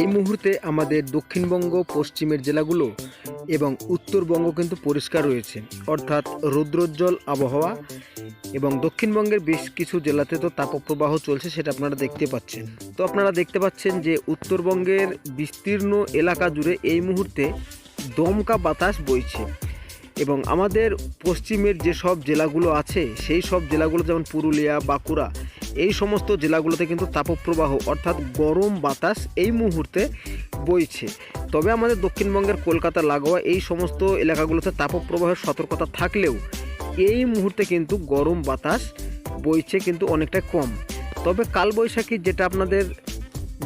এই মুহূর্তে আমাদের দক্ষিণবঙ্গ, পশ্চিমের জেলাগুলো এবং উত্তরবঙ্গ কিন্তু পরিষ্কার রয়েছে। অর্থাৎ রৌদ্রোজ্জ্বল আবহাওয়া এবং দক্ষিণবঙ্গের বেশ কিছু জেলাতে তো তাপপ্রবাহ চলছে, সেটা আপনারা দেখতে পাচ্ছেন। তো আপনারা দেখতে পাচ্ছেন যে উত্তরবঙ্গের বিস্তীর্ণ এলাকা জুড়ে এই মুহূর্তে দমকা বাতাস বইছে। এবং আমাদের পশ্চিমের যে সব জেলাগুলো আছে, সেই সব জেলাগুলো যেমন পুরুলিয়া, বাঁকুড়া এই সমস্ত জেলাগুলোতে কিন্তু তাপপ্রবাহ অর্থাৎ গরম বাতাস এই মুহূর্তে বইছে। তবে আমাদের দক্ষিণবঙ্গের কলকাতা, লাগোয়া এই সমস্ত এলাকাগুলোতে তাপপ্রবাহের সতর্কতা থাকলেও এই মুহূর্তে কিন্তু গরম বাতাস বইছে কিন্তু অনেকটা কম। তবে কালবৈশাখী যেটা আপনাদের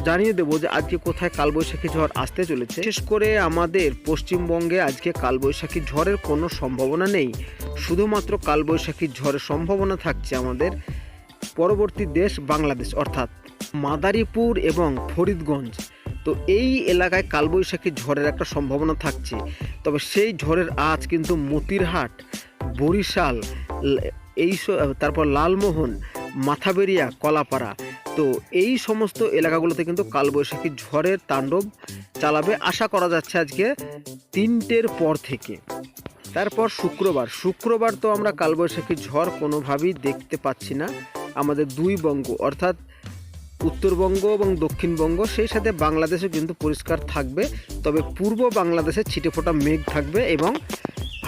জানিয়ে দেবো যে আজকে কোথায় কালবৈশাখী ঝড় আসতে চলেছে। বিশেষ করে আমাদের পশ্চিমবঙ্গে আজকে কালবৈশাখী ঝড়ের কোনো সম্ভাবনা নেই। শুধুমাত্র কালবৈশাখী ঝড়ের সম্ভাবনা থাকছে আমাদের। পরবর্তী দেশ বাংলাদেশ, অর্থাৎ মাদারীপুর এবং ফরিদগঞ্জ। তো এই এলাকায় কালবৈশাখী ঝড়ের একটা সম্ভাবনা থাকছে। তবে সেই ঝড়ের আজ কিন্তু মতিরহাট, বরিশাল এই তারপর লালমোহন, মাথাবেরিয়া, কলাপাড়া। তো এই সমস্ত এলাকাগুলোতে কিন্তু কালবৈশাখী ঝড়ের তাণ্ডব চালাবে আশা করা যাচ্ছে আজকে তিনটের পর থেকে। তারপর শুক্রবার শুক্রবার তো আমরা কালবৈশাখী ঝড় কোনোভাবেই দেখতে পাচ্ছি না। আমাদের দুই বঙ্গ, অর্থাৎ উত্তরবঙ্গ এবং দক্ষিণবঙ্গ, সেই সাথে বাংলাদেশে কিন্তু পরিষ্কার থাকবে। তবে পূর্ব বাংলাদেশে ছিটেফোঁটা মেঘ থাকবে এবং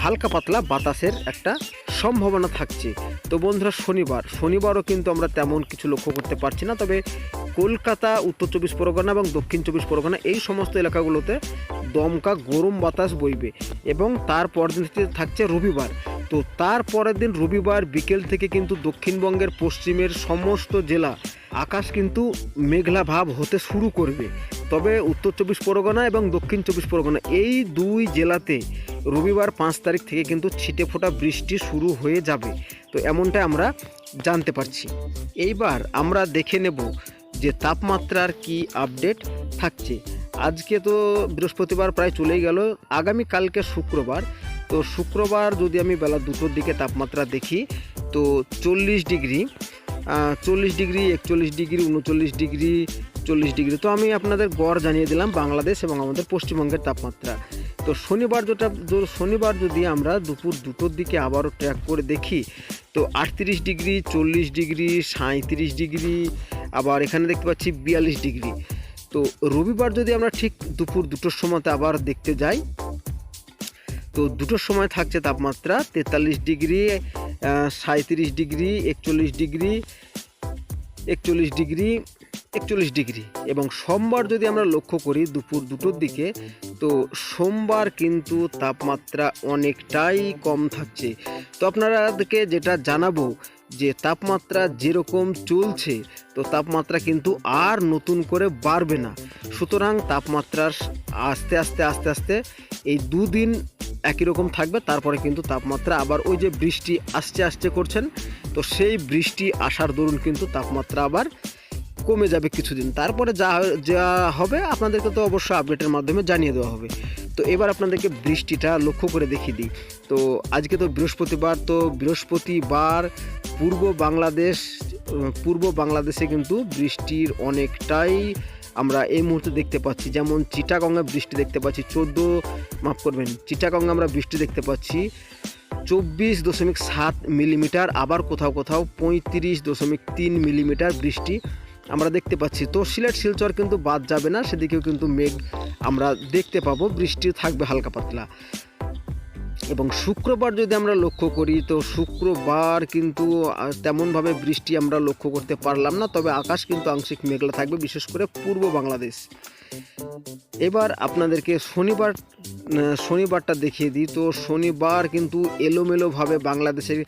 হালকা পাতলা বাতাসের একটা সম্ভাবনা থাকছে। তো বন্ধুরা, শনিবার, শনিবারও কিন্তু আমরা তেমন কিছু লক্ষ্য করতে পারছি না, তবে কলকাতা, উত্তর চব্বিশ পরগনা এবং দক্ষিণ চব্বিশ পরগনা এই সমস্ত এলাকাগুলোতে দমকা গরম বাতাস বইবে এবং তারপর দিন থেকে থাকছে রবিবার। তো তার পরের দিন রবিবার বিকেল থেকে কিন্তু দক্ষিণবঙ্গের পশ্চিমের সমস্ত জেলা আকাশ কিন্তু মেঘলা ভাব হতে শুরু করবে। তবে উত্তর চব্বিশ পরগনা এবং দক্ষিণ চব্বিশ পরগনা এই দুই জেলাতে রবিবার পাঁচ তারিখ থেকে কিন্তু ছিটে ফোটা বৃষ্টি শুরু হয়ে যাবে, তো এমনটা আমরা জানতে পারছি। এইবার আমরা দেখে নেব যে তাপমাত্রার কি আপডেট থাকছে। আজকে তো বৃহস্পতিবার প্রায় চলেই গেল আগামী কালকে শুক্রবার তো শুক্রবার যদি আমি বেলা দুটোর দিকে তাপমাত্রা দেখি, তো চল্লিশ ডিগ্রি চল্লিশ ডিগ্রি, একচল্লিশ ডিগ্রি, উনচল্লিশ ডিগ্রি, চল্লিশ ডিগ্রি। তো আমি আপনাদের গড় জানিয়ে দিলাম বাংলাদেশ এবং আমাদের পশ্চিমবঙ্গের তাপমাত্রা। তো শনিবার যেটা শনিবার যদি আমরা দুপুর দুটোর দিকে আবারও ট্র্যাক করে দেখি, তো আটত্রিশ ডিগ্রি, চল্লিশ ডিগ্রি সাঁত্রিশ ডিগ্রি, আবার এখানে দেখতে পাচ্ছি বিয়াল্লিশ ডিগ্রি। তো রবিবার যদি আমরা ঠিক দুপুর দুটোর সময়তে আবার দেখতে যাই তো দুটোর সময় থাকছে তাপমাত্রা তেতাল্লিশ ডিগ্রি সাঁত্রিশ ডিগ্রি, একচল্লিশ ডিগ্রি একচল্লিশ ডিগ্রি একচল্লিশ ডিগ্রি। এবং সোমবার যদি আমরা লক্ষ্য করি দুপুর দুটোর দিকে, তো সোমবার কিন্তু তাপমাত্রা অনেকটাই কম থাকছে। তো আপনাদেরকে যেটা জানাব যে তাপমাত্রা যেরকম চলছে, তো তাপমাত্রা কিন্তু আর নতুন করে বাড়বে না। সুতরাং তাপমাত্রার আস্তে আস্তে আস্তে আস্তে এই দুদিন একই রকম থাকবে, তারপরে কিন্তু তাপমাত্রা আবার ওই যে বৃষ্টি আসছে আসছে করছেন। তো সেই বৃষ্টি আসার দরুন কিন্তু তাপমাত্রা আবার কমে যাবে কিছুদিন। তারপরে যা যা হবে আপনাদেরকে তো অবশ্যই আপডেটের মাধ্যমে জানিয়ে দেওয়া হবে। তো এবার আপনাদেরকে বৃষ্টিটা লক্ষ্য করে দেখিয়ে দিই। তো আজকে তো বৃহস্পতিবার তো বৃহস্পতিবার পূর্ব বাংলাদেশ পূর্ব বাংলাদেশে কিন্তু বৃষ্টির অনেকটাই আমরা এই মুহূর্তে দেখতে পাচ্ছি, যেমন চিটাগঙ্গে বৃষ্টি দেখতে পাচ্ছি, চোদ্দ, মাফ করবেন চিটাগঙ্গে আমরা বৃষ্টি দেখতে পাচ্ছি, চব্বিশ দশমিক সাত মিলিমিটার, আবার কোথাও কোথাও পঁয়ত্রিশ দশমিক তিন মিলিমিটার বৃষ্টি আমরা দেখতে পাচ্ছি। তো সিলেট শিলচর কিন্তু বাদ যাবে না, সেদিকেও কিন্তু মেঘ আমরা দেখতে পাবো, বৃষ্টি থাকবে হালকা পাতলা। এবং শুক্রবার যদি আমরা লক্ষ্য করি, তো শুক্রবার কিন্তু তেমনভাবে বৃষ্টি আমরা লক্ষ্য করতে পারলাম না। তবে আকাশ কিন্তু আংশিক মেঘলা থাকবে, বিশেষ করে পূর্ব বাংলাদেশ। এবার আপনাদেরকে শনিবার শনিবারটা দেখিয়ে দিই। তো শনিবার কিন্তু এলোমেলোভাবে বাংলাদেশের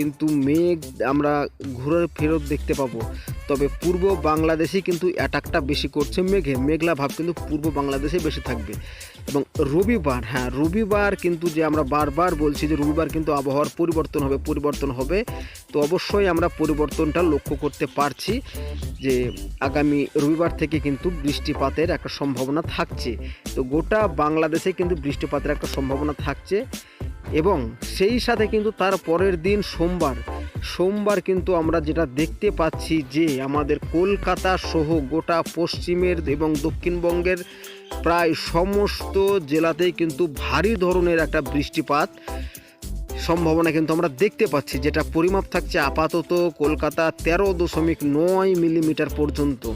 কিন্তু মেঘ আমরা ঘুরে ফেরত দেখতে পাবো। তবে পূর্ব বাংলাদেশেই কিন্তু অ্যাটাকটা বেশি করছে মেঘে। মেঘলা ভাব কিন্তু পূর্ব বাংলাদেশে বেশি থাকবে। এবং রবিবার হ্যাঁ রবিবার কিন্তু যে আমরা বারবার বলছি যে রবিবার কিন্তু আবহাওয়ার পরিবর্তন হবে পরিবর্তন হবে, তো অবশ্যই আমরা পরিবর্তনটা লক্ষ্য করতে পারছি যে আগামী রবিবার থেকে কিন্তু বৃষ্টিপাতের একটা সম্ভাবনা থাকছে। তো গোটা বাংলাদেশে কিন্তু বৃষ্টিপাতের একটা সম্ভাবনা থাকছে। এবং সেই সাথে কিন্তু তার পরের দিন সোমবার সোমবার কিন্তু আমরা যেটা দেখতে পাচ্ছি যে আমাদের কলকাতা সহ গোটা পশ্চিমের এবং দক্ষিণবঙ্গের প্রায় সমস্ত জেলাতেই কিন্তু ভারী ধরনের একটা বৃষ্টিপাত সম্ভাবনা কিন্তু আমরা দেখতে পাচ্ছি, যেটা পরিমাপ থাকছে আপাতত কলকাতা তেরো দশমিক নয় মিলিমিটার পর্যন্ত।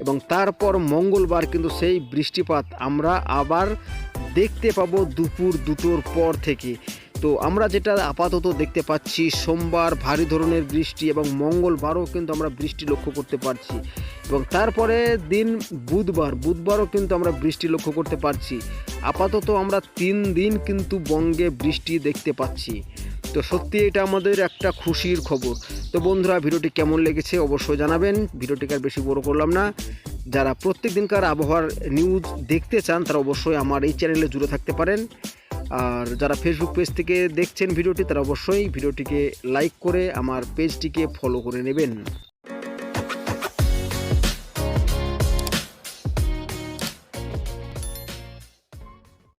এবং তারপর মঙ্গলবার কিন্তু সেই বৃষ্টিপাত আমরা আবার দেখতে পাবো দুপুর দুটোর পর থেকে। তো আমরা যেটা আপাতত দেখতে পাচ্ছি, সোমবার ভারী ধরনের বৃষ্টি এবং মঙ্গলবারও কিন্তু আমরা বৃষ্টি লক্ষ্য করতে পারছি। এবং তারপরে দিন বুধবার, বুধবারও কিন্তু আমরা বৃষ্টি লক্ষ্য করতে পারছি। আপাতত আমরা তিন দিন কিন্তু বঙ্গে বৃষ্টি দেখতে পাচ্ছি। তো সত্যি এটা আমাদের একটা খুশির খবর। তো বন্ধুরা, ভিডিওটি কেমন লেগেছে অবশ্যই জানাবেন। ভিডিওটিকে আর বেশি বড় করলাম না। যারা প্রত্যেক দিনকার আবহাওয়ার নিউজ দেখতে চান, তারা অবশ্যই আমার এই চ্যানেলে জুড়ে থাকতে পারেন। আর যারা ফেসবুক পেজ থেকে দেখছেন ভিডিওটি, তারা অবশ্যই ভিডিওটিকে লাইক করে আমার পেজটিকে ফলো করে নেবেন।